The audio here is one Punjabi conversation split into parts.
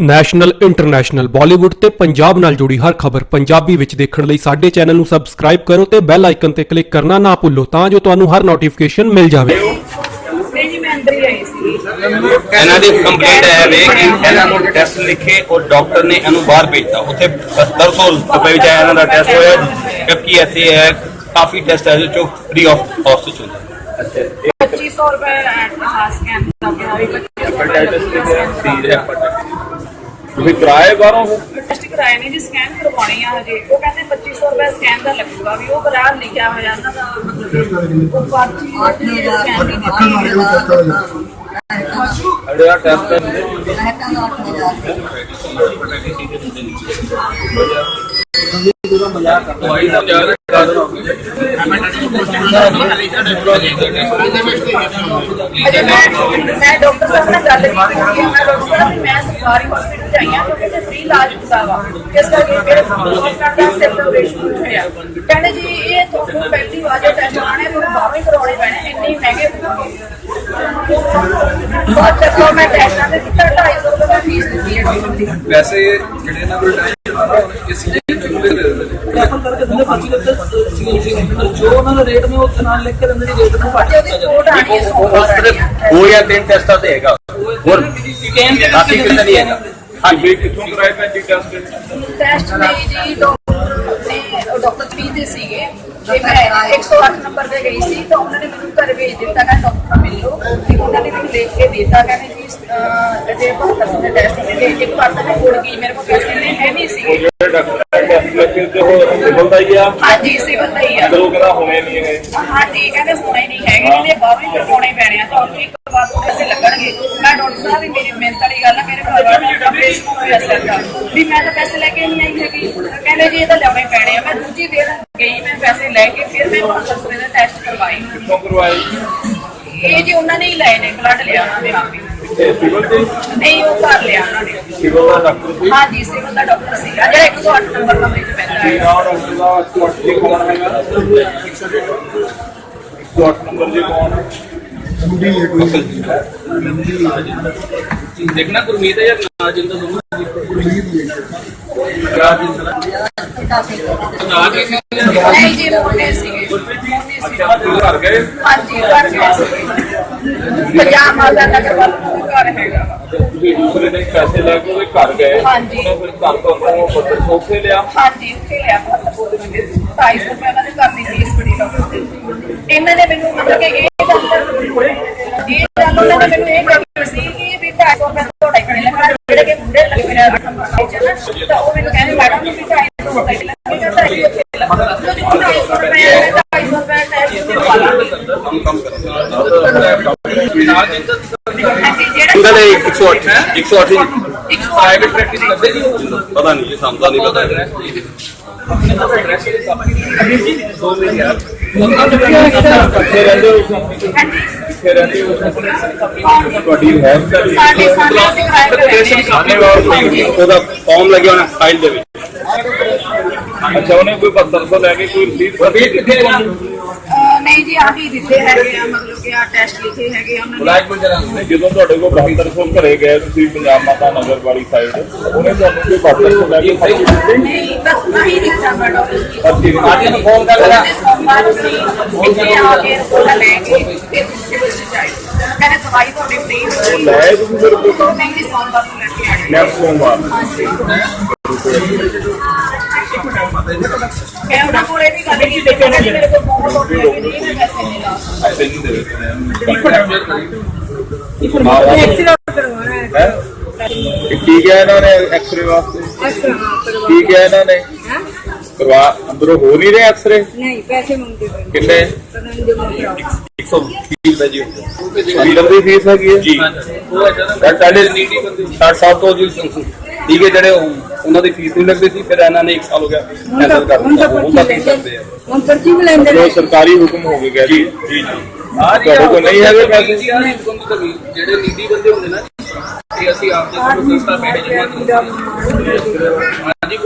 National international. ਬਾਲੀਵੁੱਡ ਤੇ ਪੰਜਾਬ ਨਾਲ ਜੁੜੀ ਹਰ ਖਬਰ ਪੰਜਾਬੀ ਵਿੱਚ ਦੇਖਣ ਲਈ ਸਾਡੇ ਚੈਨਲ ਨੂੰ ਸਬਸਕ੍ਰਾਈਬ ਕਰੋ ਤੇ ਬੈਲ ਆਈਕਨ ਤੇ ਕਲਿੱਕ ਕਰਨਾ ਨਾ ਭੁੱਲੋ ਤਾਂ ਜੋ ਤੁਹਾਨੂੰ ਹਰ ਨੋਟੀਫਿਕੇਸ਼ਨ ਮਿਲ ਜਾਵੇ। ਹੀ ਇਹਨਾਂ ਦੀ ਕੰਪਲੇਂਟ ਹੈ ਵੇ ਕਿ ਇਹਨਾਂ ਨੂੰ ਟੈਸਟ ਲਿਖੇ ਔਰ ਡਾਕਟਰ ਨੇ ਇਹਨੂੰ ਬਾਹਰ ਭੇਜਤਾ। ਉੱਥੇ 1700 ਰੁਪਏ ਵਿੱਚ ਇਹਨਾਂ ਦਾ ਟੈਸਟ ਹੋਇਆ ਜਦਕਿ ਇੱਥੇ ਹੈ ਕਾਫੀ ਟੈਸਟ ਹੈ ਜੋ ਫ੍ਰੀ ਆਫ ਕਾਸਟ ਵਿੱਚ ਹੁੰਦਾ। ਹੈ 2500 ਰੁਪਏ ਐਟ ਸਕੈਨ ਦਾ ਵੀ 2500 ਤੁਸੀਂ ਕਿਰਾਏ ਬਾਹਰੋਂ ਹੋ ਟੈਸਟ ਕਰਾਇਆ ਨਹੀਂ ਜੀ ਸਕੈਨ ਕਰਵਾਉਣੀ ਆ ਹਜੇ ਉਹ ਕਹਿੰਦੇ 2500 ਰੁਪਏ ਸਕੈਨ ਦਾ ਲੱਗੂਗਾ ਵੀ ਉਹ ਬਾਹਰ ਲਿਖਿਆ ਹੋਇਆ ਇਹਨਾਂ ਦਾ ਮਤਲਬ ਉਹ ਪਰਚੀ ਦੀ ਸਕੈਨ ਨਹੀਂ ਦਿੱਤੀ ਅੜਿਆ ਟੈਸਟ ਕਰਦੇ ਅਜੇ ਮੈਂ ਮੈਂ ਡਾਕਟਰ ਸਾਹਿਬ ਨਾਲ ਗੱਲ ਕੀਤੀ ਮੈਂ ਡਾਕਟਰ ਸਾਹਿਬ ਵੀ ਮੈਂ ਸਰਕਾਰੀ ਹਸਪੀਟਲ ਚ ਆਈ ਹਾਂ ਕਿਉਂਕਿ ਤੇ ਫ੍ਰੀ ਇਲਾਜ ਹੁੰਦਾ ਵਾ ਇਸ ਕਰਕੇ ਮੇਰੇ ਹਸਪਤਾਲ ਦਾ ਸੈਪਰੇਸ਼ਨ ਹੋਇਆ ਕਹਿੰਦੇ ਜੀ ਇਹ ਤੁਹਾਨੂੰ ਪਹਿਲੀ ਵਾਰ ਜੇ ਟੈਸਟ ਕਰਾਉਣੇ ਤੁਹਾਨੂੰ ਬਾਹਰੋਂ ਹੀ ਕਰਾਉਣੇ ਪੈਣੇ ਇੰਨੇ ਮਹਿੰਗੇ ਬਹੁਤ ਤੱਕ ਮੈਂ ਟੈਸਟਾਂ ਦੇ ਦਿੱਤਾ 250 ਰੁਪਏ ਦੀ ਫੀਸ ਦਿੱਤੀ ਹੈ ਡਾਕਟਰ ਦੀ ਵੈਸੇ ਜਿਹੜੇ ਇਹਨਾਂ ਕੋਲ ਉੱਤੇ ਸੀ ਸੀ ਜੋ ਉਹਨਾਂ ਦਾ ਰੇਟ ਨੇ ਉਹ ਨਾਲ ਲਿਖ ਕੇ ਦਿੰਦੇ ਜੀ ਰੇਟ ਨੂੰ ਘੱਟ ਤੇ ਉਹਦੀ ਕੋਡ ਆਣੀ ਹੈ ਸੋਮਵਾਰ ਆਣੀ ਹੈ ਦੋ ਜਾਂ ਤਿੰਨ ਟੈਸਟਾਂ ਤੇ ਹੈਗਾ। ਹੋਰ ਸਕੈਨ ਦੇ ਬਾਕੀ ਕਿਸੇ ਦਾ ਨਹੀਂ ਹੈਗਾ? ਹਾਂਜੀ। ਕਿੱਥੋਂ ਭੈਣ ਜੀ ਟੈਸਟ ਟੈਸਟ ਨਹੀਂ ਜੀ ਡਾਕਟਰ ਨੇ ਡਾਕਟਰ ਵੀ ਦੇ ਸੀਗੇ। ਤੇ ਮੈਂ 108 ਨੰਬਰ ਤੇ ਗਈ ਸੀ ਤਾਂ ਉਹਨਾਂ ਨੇ ਮੈਨੂੰ ਘਰ ਭੇਜ ਦਿੱਤਾ ਕਹਿੰਦਾ ਡਾਕਟਰ ਨਾਲ ਮਿਲ ਲਓ ਤੇ ਉਹਨਾਂ ਨੇ ਮੈਨੂੰ ਲਿਖ ਕੇ ਦਿੱਤਾ ਕਹਿੰਦੇ ਜੀ ਅਹ, ਜੇ ਬਹੁਤ ਦੇ ਟੈਸਟ ਨੇ ਤੇ ਇੱਕ ਵਾਰ ਤਾਂ ਮੈਂ ਮੁੜ ਗਈ ਮੇਰੇ ਕੋਲ ਪੈਸੇ ਨਹੀਂ ਹੈ ਨਹੀਂ ਸੀਗੇ ਜਿਹੜੇ ਡਾਕਟਰ ਟੈਸਟ ਲੱਗੇ ਤੇ ਉਹ ਸਿਵਲ ਦਾ ਹੀ ਆ ਹਾਂਜੀ ਸਿਵਲ ਦਾ ਹੀ ਆ ਲੋਕ ਕਹਿੰਦਾ ਹੋਣੇ ਨਹੀਂ ਇਹ ਹਾਂ ਠੀਕ ਹੈ ਤੇ ਹੋਣੇ ਨਹੀਂ ਹੈਗੇ ਇਹਦੇ ਬਾਹਰ ਹੀ ਕਰਵਾਉਣੇ ਪੈਣੇ ਆ ਤੁਹਾਨੂੰ ਇੱਕ ਵਾਰ ਤੋਂ ਪੈਸੇ ਲੱਗਣਗੇ ਮੈਂ ਡਾਕਟਰ ਸਾਹਿਬ ਵੀ ਮੇਰੀ ਮਿਹਨਤ ਵਾਲੀ ਗੱਲ ਆ ਮੇਰੇ ਘਰ ਵਾਲੇ ਦਾ ਆਪਰੇਸ਼ਨ ਹੋਇਆ ਸਿਰ ਦਾ ਵੀ ਮੈਂ ਤਾਂ ਪੈਸੇ ਲੈ ਕੇ ਨਹੀਂ ਆਈ ਹੈਗੀ ਕਹਿੰਦੇ ਜੀ ਇਹ ਤਾਂ ਲਿਆਉਣੇ ਪੈਣੇ ਆ ਮੈਂ ਦੂਜੀ ਦੇਰ ਗਈ ਮੈਂ ਪੈਸੇ ਲੈ ਕੇ ਫਿਰ ਮੈਂ ਸਸਰੇ ਦਾ ਟੈਸਟ ਕਰਵਾਈ ਕਿੱਥੋਂ ਕਰਵਾਏ ਇਹ ਜੀ ਉਹਨਾਂ ਨੇ ਹੀ ਲਏ ਨੇ ਬਲੱਡ ਲਿਆ ਉਹਨਾਂ ਨੇ ਆਪੇ ਇਹ ਸਿਵਲ ਦੇ ਨਹੀਂ ਉਹ ਘਰ ਲਿਆ ਉਹਨਾਂ ਨੇ ਸਿਵਲ ਦਾ ਡਾਕਟਰ ਸੀ ਹਾਂ ਜੀ ਸਿਵਲ ਦਾ ਡਾਕਟਰ ਸੀਗਾ ਜਿਹੜਾ 108 ਨੰਬਰ ਦਾ ਵਿੱਚ ਪੈਂਦਾ ਕੀ ਹੈ ਨਾਮ ਡਾਕਟਰ ਦਾ ਤੁਹਾਡੇ ਜੀ ਕੌਣ ਹੈਗਾ 108 ਨੰਬਰ ਜੀ ਕੌਣ ਹੈ ਦੇਖਣਾ ਗੁਰਮੀਤ ਹੈ ਜਾਂ ਨਾ ਜਿੰਦਾ ਦੋਨੋਂ ਨਾ ਕੇ ਨਹੀਂ ਜੀ ਮੋਟੇ ਸੀਗੇ ਘਰ ਗਏ ਹਾਂਜੀ, ਘਰ ਗਏ ਸੀ ਪੰਜਾਬ ਮਾਤਾ ਨਗਰ ਵੱਲ ਨੂੰ ਘਰ ਹੈਗਾ ਵਾ। ਤੁਸੀਂ ਦੂਸਰੇ ਦਿਨ ਪੈਸੇ ਲੈ ਕੇ ਉਹਦੇ ਘਰ ਗਏ ਹਾਂਜੀ। ਉਹਨੇ ਫਿਰ ਘਰ ਤੋਂ ਉਹ ਬੱਤਰ ਸੋਫੇ ਲਿਆ ਹਾਂਜੀ ਉੱਥੇ ਲਿਆ ਬਹੁਤ ਬੋਲ ਰਹੇ 250 ਰੁਪਏ ਉਹਨਾਂ ਨੇ ਕਰਨੀ ਫੀਸ ਬੜੀ ਡਾਕਟਰ ਦੀ ਇਹਨਾਂ ਨੇ ਮੈਨੂੰ ਮਤਲਬ ਕਿ ਇਹ ਗੱਲ ਇਹ ਗੱਲ ਉਹਨਾਂ ਨੇ ਮੈਨੂੰ ਇਹ ਗੱਲ ਸੀ ਕਿ ਵੀ 250 ਰੁਪਏ ਤੁਹਾਡੇ ਖੜੇ ਲੱਗਣਾ ਜਿਹੜੇ ਕਿ ਮੁੰਡੇ ਲੱਗੇ ਨੇ ਅੱਠ ਨੰਬਰ ਨਾ ਤਾਂ ਉਹ ਮੈਨੂੰ ਕਹਿੰਦੇ ਪਤਾ ਐਡਰੈਸ ਦੇ ਦਿਓ ਐਡਰੈਸ ਦੇ ਸਾਹਮਣੇ ਦੋ ਮਿੰਟ ਯਾਰ ਉਹਨਾਂ ਨੂੰ ਕਿੱਥੇ ਰਹਿੰਦੇ ਹੋ ਕਿੱਥੇ ਰਹਿੰਦੇ ਹੋ ਤੁਹਾਡੀ ਹੈਲਥ ਦਾ ਵੀ ਸਾਡੇ ਸਾਹਮਣੇ ਅਸੀਂ ਕਿਰਾਏ ਤੇ ਰਹਿੰਦੇ ਹਾਂ ਸਾਹਮਣੇ ਵਾਲਾ ਉਹਦਾ ਫਾਰਮ ਲੱਗਿਆ ਹੋਣਾ ਫਾਈਲ ਦੇ ਵਿੱਚ ਅੱਛਾ ਉਹਨੇ ਕੋਈ 7200 ਲੈ ਕੇ ਕੋਈ ਰਸੀਦ ਵੀ ਕਿੱਥੇ ਰਹਿਣਾ ਅਹ ਨਹੀਂ ਜੀ ਆਹੀ ਦਿੱਤੇ ਹੈਗੇ ਆ ਮਤਲਬ ਕਿ ਆ ਟੈਸਟ ਲਿਖੇ ਹੈਗੇ ਆ ਉਹਨਾਂ ਨੇ ਬਲੈਕ ਗੁਜਰਾਂ ਨਹੀਂ, ਜਦੋਂ ਤੁਹਾਡੇ ਕੋਲ 7200 ਘਰੇ ਗਏ ਤੁਸੀਂ ਪੰਜਾਬ ਮਾਤਾ ਨਗਰ ਵਾਲੀ ਸਾਈਡ ਉਹਨੇ ਤੁਹਾਨੂੰ ਕੋਈ 7200 ਲੈ ਕੇ ਫਾਈਲ ਦਿੱਤੀ ਨਹੀਂ ਬਸ ਨਹੀਂ ਦਿੱਤਾ ਮੈਂ ਡਾਕਟਰ ਜੀ ਪਰਚੀ ਨਹੀਂ ਆਜੀ ਨੂੰ ਫੋਨ ਕਰ ਲੈਣਾ ਉਹਦੇ ਸੋਮਵਾਰ ਸੀ ਇੱਥੇ ਆ ਕੇ ਰਿਪੋਰਟ ਲੈ ਕੇ ਫਿਰ ਤੁਸੀਂ ਬੱਚੇ ਜਾਈ ਕਹਿੰਦੇ ਦਵਾਈ ਤੁਹਾਡੀ ਫ੍ਰੀ ਉਹ ਲੈ ਤੁਸੀਂ ਮੇਰੇ ਕੋਲ ਤਾਂ ਨਹੀਂ ਜੀ ਸੋਮਵਾਰ ਨੂੰ ਲੈ ਕੇ ਆਏ ਨੈਕਸਟ ਸੋਮਵਾਰ ਮੈਂ ਉਹਨਾਂ ਕੋਲੇ ਵੀ ਗੱਲ ਕੀਤੀ ਕਹਿੰਦੇ ਮੇਰੇ ਕੋਲ ਬਹੁਤ ਲੋਟ ਹੈਗੇ ਨਹੀਂ ਮੈਂ ਪੈਸੇ ਨਹੀਂ ਲਾ ਸਕਦਾ ਐਸੇ ਨਹੀਂ ਦੇ ਦਿੱਤੇ ਇੱਕ ਮਿੰਟ ਵੇਟ ਕਰੀ ਹੈ ਅੰਦਰੋਂ ਹੋ ਨਹੀਂ ਰਹੇ ਐਕਸਰੇ ਨਹੀਂ ਪੈਸੇ ਮੰਗਦੇ ਪਏ। ਕਿੰਨੇ? ਪਤਾ ਨਹੀਂ ਜਮਾ ਕਰਾਓ। 120 ਰੁਪਏ ਜੀ। ਵੀਲਰ ਦੀ ਫੀਸ ਹੈਗੀ ਹੈ? ਜੀ। ਉਹ ਦਾ ਇਹ ਪਹਿਲੇ ਨੀਡੀ ਬੰਦੇ 60 ਸਾਲ ਤੋਂ ਜੀ ਠੀਕ ਹੈ ਜਿਹੜੇ ਉਹ- ਉਹਨਾਂ ਦੀ ਫੀਸ ਨਹੀਂ ਲੱਗਦੀ ਸੀ ਫਿਰ ਇਹਨਾਂ ਨੇ 1 ਸਾਲ ਹੋ ਗਿਆ ਤਾਂ ਕੈਂਸਲ ਕਰ ਤਾਂ ਦਿੱਤਾ। ਉਹ ਪਰਚੀ ਤਾਂ ਆ ਲੈਂਦੇ ਹੁਣ ਪਰਚੀ ਵੀ ਲੈਂਦੇ ਜੋ ਨੇ। ਸਰਕਾਰੀ ਹੁਕਮ ਹੋ ਗਿਆ ਜੀ। ਜੀ ਜੀ ਤੁਹਾਡੇ ਕੋਲ ਨਹੀਂ ਹੈਗੇ ਪੈਸੇ? ਜਿਹੜੇ ਨੀਡੀ ਬੰਦੇ ਹੁੰਦੇ ਨਾ ਇਹ ਅਸੀਂ ਆਪ ਦੇ ਕੋਲ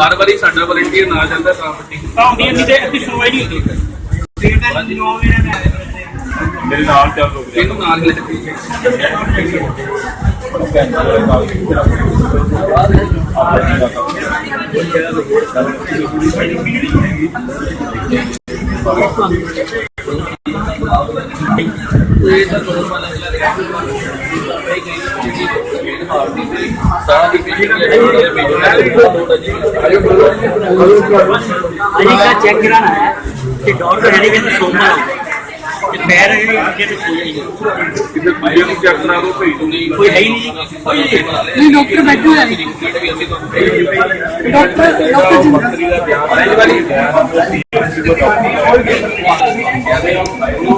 ਹਰ ਵਾਰੀ ਸਾਡਾ ਵਲੰਟੀਅਰ ਨਾਲ ਜਾਂਦਾ ਤਾਂ ਪੱਟੀ ਆਉਂਦੀਆਂ ਨਹੀਂ ਤੇ ਅੱਧੀ ਸੁਣਵਾਈ ਨਹੀਂ ਹੁੰਦੀ। ਮੇਰੇ ਨਾਲ ਚੱਲ ਰੁਕ ਜਾ। ਇਹਨੂੰ ਨਾਲ ਹੀ ਲੈ ਕੇ। ਇਹ ਤਾਂ ਦੀ ਪੇਸ਼ੈਂਟ अजी का चेक कराना है कि डॉक्टर तो है। तो सोमवार पैर है तो सो जाएँगे। कोई है ही नहीं। डॉक्टर बैठे हैं। डॉक्टर डॉक्टर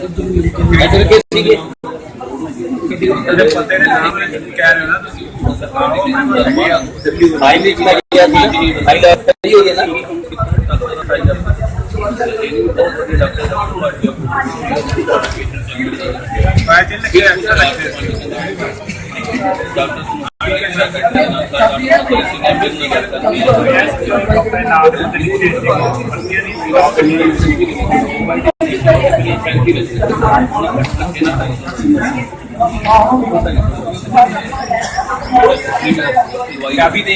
ਆ ਤੁਹਾਨੂੰ ਦੂਸਰਾ ਡਾਕਟਰ ਦੇਖੋ ਮੇਰਾ ਡਾਕਟਰ ਹੈ ਹੀ ਨਹੀਂ ਇਸ ਵੇਲੇ ਕਿਹੜੇ ਡਾਕਟਰ ਨੇ ਚੈੱਕ ਕਰਾ ਅੱਛੀ ਵਾਲੀ ਫਾਈਲ ਤੇ ਅਸਲ ਕੇ ਸੀਗੇ ਫਾਈਲ ਵਿੱਚ ਲੱਗਿਆ ਸੀ ਫਾਈਲ ਕਰੀ ਹੋਈ ਹੈ ਨਾ ਕਾਫੀ चाबी दे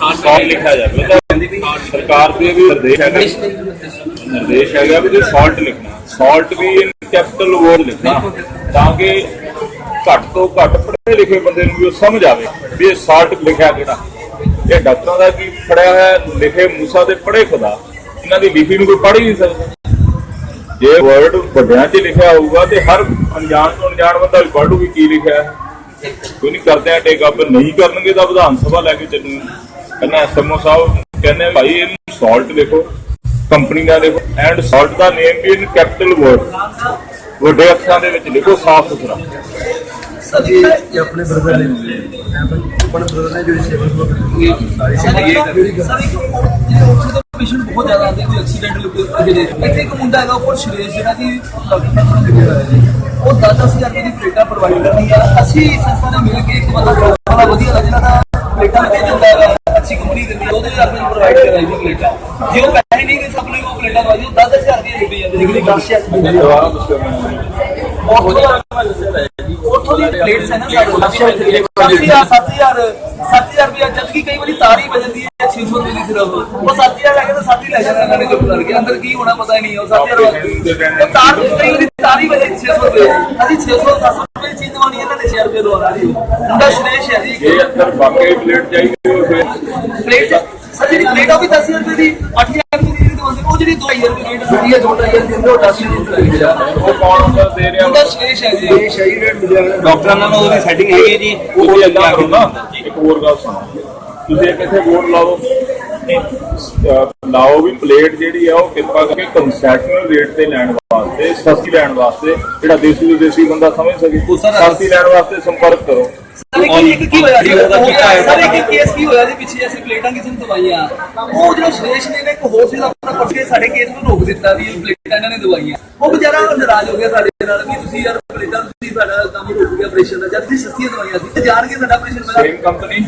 ਸੌਟ ਲਿਖਿਆ ਜਾਵੇ। ਉਹਦਾ ਸਰਕਾਰ ਦੇ ਵੀ ਨਿਰਦੇਸ਼ ਹੈਗਾ ਨਿਰਦੇਸ਼ ਹੈਗਾ ਵੀ ਸਾਲਟ ਲਿਖਣਾ। ਸਾਲਟ ਵੀ ਇਨ ਕੈਪੀਟਲ ਵਰਡ ਲਿਖਣਾ। ਤਾਂ ਕਿ ਘੱਟ ਤੋਂ ਘੱਟ ਪੜ੍ਹੇ ਲਿਖੇ ਬੰਦੇ ਨੂੰ ਵੀ ਉਹ ਸਮਝ ਆਵੇ ਵੀ ਇਹ ਸਾਲਟ ਲਿਖਿਆ ਕਿਹੜਾ। ਇਹ ਡਾਕਟਰਾਂ ਦਾ ਕੀ ਪੜਿਆ ਹੋਇਆ ਲਿਖੇ ਮੂਸਾ ਤੇ ਪੜ੍ਹੇ ਖੁਦਾ। ਇਹਨਾਂ ਦੀ ਲਿਖੀ ਨੂੰ ਕੋਈ ਪੜ੍ਹ ਹੀ ਨਹੀਂ ਸਕਦਾ। ਜੇ ਵਰਡ ਵੱਡਿਆਂ 'ਚ ਲਿਖਿਆ ਹੋਊਗਾ ਤੇ ਹਰ ਅਣਜਾਣ ਤੋਂ ਅਣਜਾਣ ਬੰਦਾ ਵੀ ਪੜ੍ਹ ਲੂ ਵੀ ਕੀ ਲਿਖਿਆ। ਕੋਈ ਨਹੀਂ ਕਰਦੇ ਆ ਟੇਕ ਅਪ ਨਹੀਂ ਕਰਨਗੇ ਤਾਂ ਵਿਧਾਨ ਸਭਾ ਲੈ ਕੇ ਚੱਲੂ ਪਹਿਲਾਂ ਐਸਐਮਓ ਸਾਹਿਬ ਕਹਿੰਦੇ ਭਾਈ ਇਹਨੂੰ ਸਾਲਟ ਲਿਖੋ ਕੰਪਨੀ ਦਾ ਲਿਖੋ ਐਂਡ ਸਾਲਟ ਦਾ ਨੇਮ ਵੀ ਇਨ ਕੈਪੀਟਲ ਵਰਡ ਵੱਡੇ ਅੱਖਰਾਂ ਦੇ ਵਿੱਚ ਲਿਖੋ ਸਾਫ਼ ਸੁਥਰਾ। ਸਰ ਇਹ ਆਪਣੇ ਬ੍ਰਦਰ ਨੇ ਆਪਣੇ ਬ੍ਰਦਰ ਨੇ ਜੋ ਇਸ ਸਰ ਪੇਸ਼ੈਂਟ ਬਹੁਤ ਜ਼ਿਆਦਾ ਆਉਂਦੇ ਕੋਈ ਐਕਸੀਡੈਂਟ ਕੋਈ ਜਿਹੜੇ ਇੱਥੇ ਇੱਕ ਮੁੰਡਾ ਹੈਗਾ ਉਹ ਸ਼੍ਰੇਸ਼ ਜਿਹੜਾ ਜੀ ਉਹ 10-10000 ਰੁਪਏ ਦੀ ਪਲੇਟਾਂ ਪ੍ਰੋਵਾਈਡ ਕਰਦੀ ਆ। ਅਸੀਂ ਸੰਸਥਾ ਨੇ ਮਿਲ ਕੇ ਇੱਕ ਮਦਦ ਕਰਨਾ ਵਧੀਆ ਦੀ ਪਲੇਟਾਂ। ਜੇ ਉਹ ਪੈਸੇ ਨਹੀਂ ਦੇ ਸਕਦੇ ਉਹ ਪਲੇਟਾਂ ਦਵਾਈ ਉਹ 10000 ਰੁਪਏ ਲੁੱਟੀ ਜਾਂਦੇ ਨੇ ਜਿਹੜੀ ਕਾਸ਼ੀ ਜਵਾਬ ਦੱਸੋ ਮੈਨੂੰ ਉੱਥੋਂ ਦਾ ਦੀ ਪਲੇਟਸ ਹੈ ਨਾ ਸਾਡੇ 7000 7000 7000 ਰੁਪਏ ਜਦ ਕਿ ਕਈ ਵਾਰੀ ਤਾਰ ਹੀ ਵਜਦੀ ਹੈ 600 ਰੁਪਏ ਦੀ ਸਿਰਫ। ਉਹ 7000 ਲੈ ਕੇ ਤਾਂ 7 ਹੀ ਲੈ ਜਾਣਾ ਇਹਨਾਂ ਨੇ ਚੁੱਪ ਕਰਕੇ। ਅੰਦਰ ਕੀ ਹੋਣਾ ਪਤਾ ਹੀ ਨਹੀਂ ਉਹ 7000 ਉਹ ਤਾਰ ਕਈ ਵਾਰੀ ਤਾਰ ਹੀ ਵਜਦੀ 600 ਰੁਪਏ। ਅਸੀਂ 600 700 ਰੁਪਏ ਦੀ ਚੀਜ਼ ਦਵਾਉਣੀ ਇਹਨਾਂ ਨੇ 6 ਰੁਪਏ ਦਵਾਉਣਾ ਜੀ ਮੁੰਡਾ ਸ਼੍ਰੇਸ਼ ਹੈ ਜੀ। ਜੇ ਅੰਦਰ ਵਾਕਈ ਪਲੇਟ ਚਾਹੀਦੀ ਹੋਵੇ ਪਲੇਟ ਸਰ ਜਿਹੜੀ ਪਲੇਟ ਆ ਉਹ ਵੀ 10000 ਰੁਪਏ ਦੀ 8000 ਰੁਪਏ ਦੀ ਦਵਾਉਂਦੇ ਉਹ ਜਿਹੜੀ 2000 ਰੁਪਏ ਰੇਟ ਹੁੰਦੀ ਹੈ ਜੋ 2000 ਦੀ ਹੁੰਦੀ ਹੈ ਉਹ 10000 ਰੁਪਏ ਦੀ ਉਹ ਕੌਣ ਹੁੰਦਾ? ਦੇ ਰਿਹਾ ਮੁੰਡਾ ਸ਼੍ਰੇਸ਼ ਹੈ ਜੀ। ਸਹੀ ਰੇਟ ਮਿਲਿਆ ਡਾਕਟਰਾਂ ਨਾਲ ਉਹਦੀ ਸੈਟਿੰਗ ਹੈਗੀ ਹੈ ਜੀ। ਉਹ ਵੀ ਅੱਲਾ ਕਰੋ ਨਾ ਇੱਕ ਹੋਰ ਗੱਲ ਸੁਣੋ। ਤੁਸੀਂ ਇੱਕ ਇੱਥੇ ਬੋਰਡ ਲਾਓ। ਅਹ ਲਾਓ ਵੀ ਪਲੇਟ ਜਿਹੜੀ ਆ ਉਹ ਕਿਰਪਾ ਕਰਕੇ ਕੰਸੈਸ਼ਨਲ ਰੇਟ ਤੇ ਲੈਣ ਵਾਸਤੇ ਸਸਤੀ ਲੈਣ ਵਾਸਤੇ ਜਿਹੜਾ ਦੇਸੀ ਤੋਂ ਦੇਸੀ ਬੰਦਾ ਸਮਝ ਸਕੇ ਸਸਤੀ ਲੈਣ ਵਾਸਤੇ ਸੰਪਰਕ ਕਰੋ। ਸਰ ਇੱਕ ਇੱਕ ਕੀ ਹੋਇਆ ਜੀ ਸਰ ਇੱਕ ਕੇਸ ਕੀ ਹੋਇਆ ਜੀ ਪਿੱਛੇ ਅਸੀਂ ਪਲੇਟਾਂ ਕਿਸੇ ਨੂੰ ਦਵਾਈਆਂ? ਉਹ ਜਿਹੜਾ ਸ਼੍ਰੇਸ਼ ਨੇ ਇੱਕ ਹੋਰ ਸੀ ਆਪਣਾ ਕੇ ਸਾਡੇ ਕੇਸ ਨੂੰ ਰੋਕ ਦਿੱਤਾ ਵੀ ਇਹ ਪਲੇਟਾਂ ਇਹਨਾਂ ਨੇ ਦਵਾਈਆਂ। ਉਹ ਵਿਚਾਰਾ ਨਾਰਾਜ਼ ਹੋ ਗਿਆ ਸਾਡੇ ਨਾਲ ਵੀ ਤੁਸੀਂ ਯਾਰ ਪਲੇਟਾਂ ਤੁਸੀਂ ਸਾਡਾ ਕੰਮ ਰੋਕ ਗਿਆ ਆਪਰੇਸ਼ਨ ਦਾ ਜਦ ਤੁਸੀਂ ਸਸਤੀਆਂ ਦਵਾਈਆਂ ਸੀ ਤੇ ਜਾਣਗੇ ਸਾਡਾ ਆਪਰੇਸ਼ਨ ਸੇਮ ਕੰਪਨੀ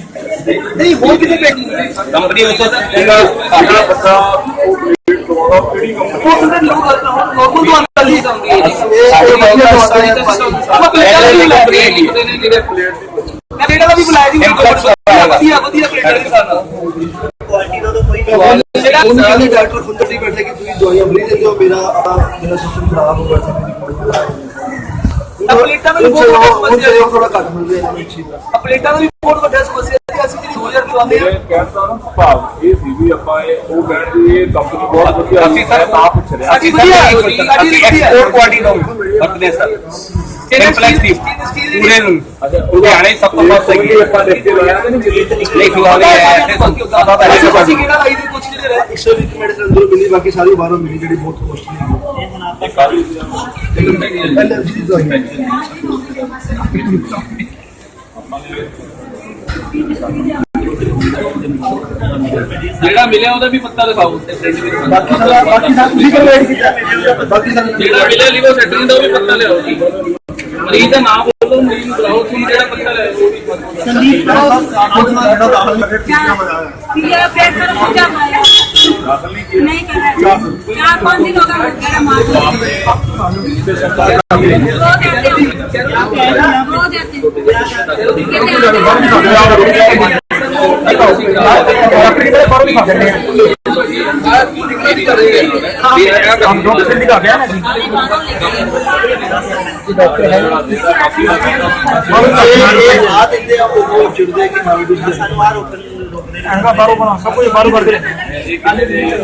ਨਹੀਂ ਹੋਰ ਕਿਤੇ ਤੁਸੀਂ ਕੰਪਨੀ ਉਸ ਤੋਂ ਆਪਣਾ ਬੰਦਾ ਉਹ ਕਿਹੜੀ ਕੰਪਨੀ ਉਸ ਦੇ ਲੋਕ ਨੋਰਮਲ ਤੋਂ ਅੰਦਰ ਹੀ ਦਵਾਉਂਦੀ ਹੈ ਜੀ ਆਪਾਂ ਪਲੇਟਾਂ ਵੀ ਲੈ ਰਹੇ ਜੀ ਮੈਂ ਪਲੇਟਾਂ ਦਾ ਵੀ ਬੁਲਾਇਆ ਜੀ ਵਧੀਆ ਵਧੀਆ ਪਲੇਟਾਂ ਦੀ ਸਾਨੂੰ ਜਿਹੜਾ ਉਹਨੂੰ ਕਹਿੰਦੇ ਡਾਕਟਰ ਖੁਦ ਨਹੀਂ ਬੈਠੇ ਕਿ ਤੁਸੀਂ ਦਵਾਈਆਂ ਫਰੀ ਦਿੰਦੇ ਹੋ ਮੇਰਾ ਆਪਣਾ ਮੇਰਾ ਸਿਸਟਮ ਖਰਾਬ ਹੋ ਗਿਆ ਸੀ ਪਲੇਟਾਂ ਦਾ ਵੀ ਬਹੁਤ ਵੱਡਾ ਸਮੱਸਿਆ ਹੈ ਥੋੜਾ ਘੱਟ ਮਿਲ ਰਿਹਾ ਹੈ ਅੱਛੀ ਆ ਪਲੇਟਾਂ ਦਾ ਵੀ ਬਹੁਤ ਵੱਡਾ ਸਮੱਸਿਆ ਹੈ ਅਸੀਂ ਜਿਹੜੀ 2000 ਲਵਾਉਂਦੇ ਇਹ ਆ ਕਹਿੰਦਾ ਨਾ ਭਾਵ ਇਹ ਸੀ ਵੀ ਆਪਾਂ ਇਹ ਉਹ ਕਹਿੰਦੇ ਇਹ ਕੰਪਨੀ ਬਹੁਤ ਵਧੀਆ ਅਸੀਂ ਸਰ ਤਾਂ ਪੁੱਛ ਰਿਹਾ ਸਾਡੀ ਵਧੀਆ ਹੈ, ਸਾਡੀ ਅਸੀਂ ਵਧੀਆ ਹੈ। ਐਕਸਪੋਰਟ ਕੁਆਲਿਟੀ ਤੋਂ ਵਰਤਦੇ ਸਰ ਸਿੰਪਲੈਕਸ ਦੀ ਪੂਰੇ ਨੂੰ ਲੁਧਿਆਣੇ ਸਭ ਤੋਂ ਫਸਟ ਹੈਗੀ ਕੋਈ ਆਪਾਂ ਲਿਖ ਕੇ ਲਾਇਆ ਤਾਂ ਨਹੀਂ ਦਿੱਲੀ ਚ ਨਹੀਂ ਲਿਖ ਲਵਾਉਂਦੇ ਆ ਅਸੀਂ ਕਿਹੜਾ ਲਾਈ ਦੀ ਕੁਛ ਜਿਹੜੇ ਰਹੇ 120 ਮੈਡੀਸਨ ਅੰਦਰੋਂ ਮਿਲੀ ਬਾਕੀ ਸਾਰੀ ਬਾਹਰੋਂ ਮਿਲੀ ਜਿਹੜੀ ਬਹੁਤ ਕੋਸਟਲੀ ਹੈ ਇਹ ਸਾਰੀ ਐਲਰਜੀ ਦੀ ਦਵਾਈ ਹੈ ਜਿਹੜਾ ਮਿਲਿਆ ਉਹਦਾ ਵੀ ਪੱਤਾ ਦਿਖਾਓ ਬਾਕੀ ਸਾਰਾ ਬਾਕੀ ਸਾਰਾ ਤੁਸੀਂ ਕੰਪਲੀਟ ਕੀਤਾ ਬਾਕੀ ਸਾਰਾ ਜਿਹੜਾ ਮਿਲਿਆ ਲਿਖੋ ਸੈਟਰਿੰਗ ਦਾ ਉਹ ਵੀ ਪੱਤਾ ਲਿਆਓ ਜੀ ਮਰੀਜ਼ ਦਾ ਨਾਮ ਬੋਲੋ ਮਰੀਜ਼ ਨੂੰ ਬੁਲਾਓ ਤੁਸੀਂ ਜਿਹੜਾ ਪੱਤਾ ਲਿਆਓ ਉਹ ਵੀ ਸੰਦੀਪ ਕੁਝ ਨਾ ਜਿਹੜਾ ਦਾਖਲ ਕਰਕੇ ਟੀਕਾ ਮਰਾਇਆ ਪੀਆ ਫੇਰ ਕਰ ਪੂਜਾ ਮਾਇਆ ਦਾਖਲ ਨਹੀਂ ਕੀਤਾ ਨਹੀਂ ਕਰਾਇਆ ਚਾਰ ਪੰਜ ਦਿਨ ਹੋ ਗਏ ਮੇਰਾ ਮਾਰ ਰੋ ਦੇਤੇ ਰੋ ਦੇਤੇ हैं रो देते ਇਹ ਆ ਦਿੰਦੇ ਆ ਉਹ ਚਿੜਦੇ ਕਿ ਹਾਂ ਵੀ ਸਾਨੂੰ ਬਾਹਰ ਪਲੇਟਾਂ ਦੇ ਆ ਪਲੇਟਾਂ ਦੇ ਜਿਹੜੇ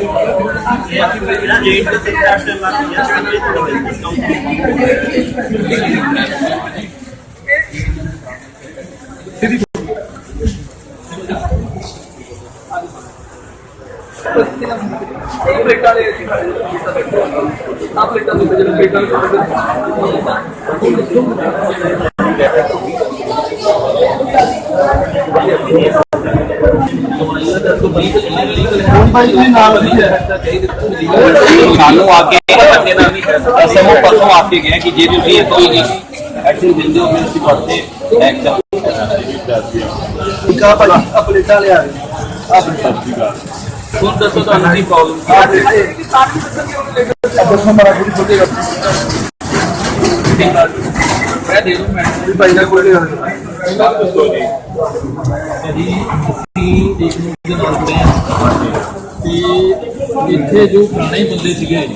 ਸਾਨੂੰ ਆ ਕੇ ਐਸਐਮਓ ਪਰਸੋਂ ਆ ਕੇ ਗਿਆ ਕਿ ਜੇ ਤੁਸੀਂ ਕੋਈ ਨਹੀਂ ਐਕਸ਼ਨ ਦਿੰਦੇ ਹੋ ਫਿਰ ਅਸੀਂ ਤੁਹਾਡੇ ਐਕਸ਼ਨ ਇੱਕ ਆ ਭਾਜੀ ਆ ਪਲੇਟਾਂ ਲਿਆ ਆ ਹੁਣ ਦੱਸੋ ਤੁਹਾਨੂੰ ਕੀ ਪ੍ਰੋਬਲਮ ਦੱਸੋ ਮਾਰਾ ਛੋਟੀ ਗੱਲ। ਮੈਂ ਦੇ ਦੂੰ ਮੈਂ ਵੀ ਭਾਈ ਦਾ ਕੋਈ ਨਹੀਂ ਦੱਸੋ ਜੀ। ਜੀ ਅਸੀਂ ਇੱਕ ਨੂੰ ਦੇ ਨਾਲ ਤੇ ਇੱਥੇ ਜੋ ਪੁਰਾਣੇ ਬੰਦੇ ਸੀਗੇ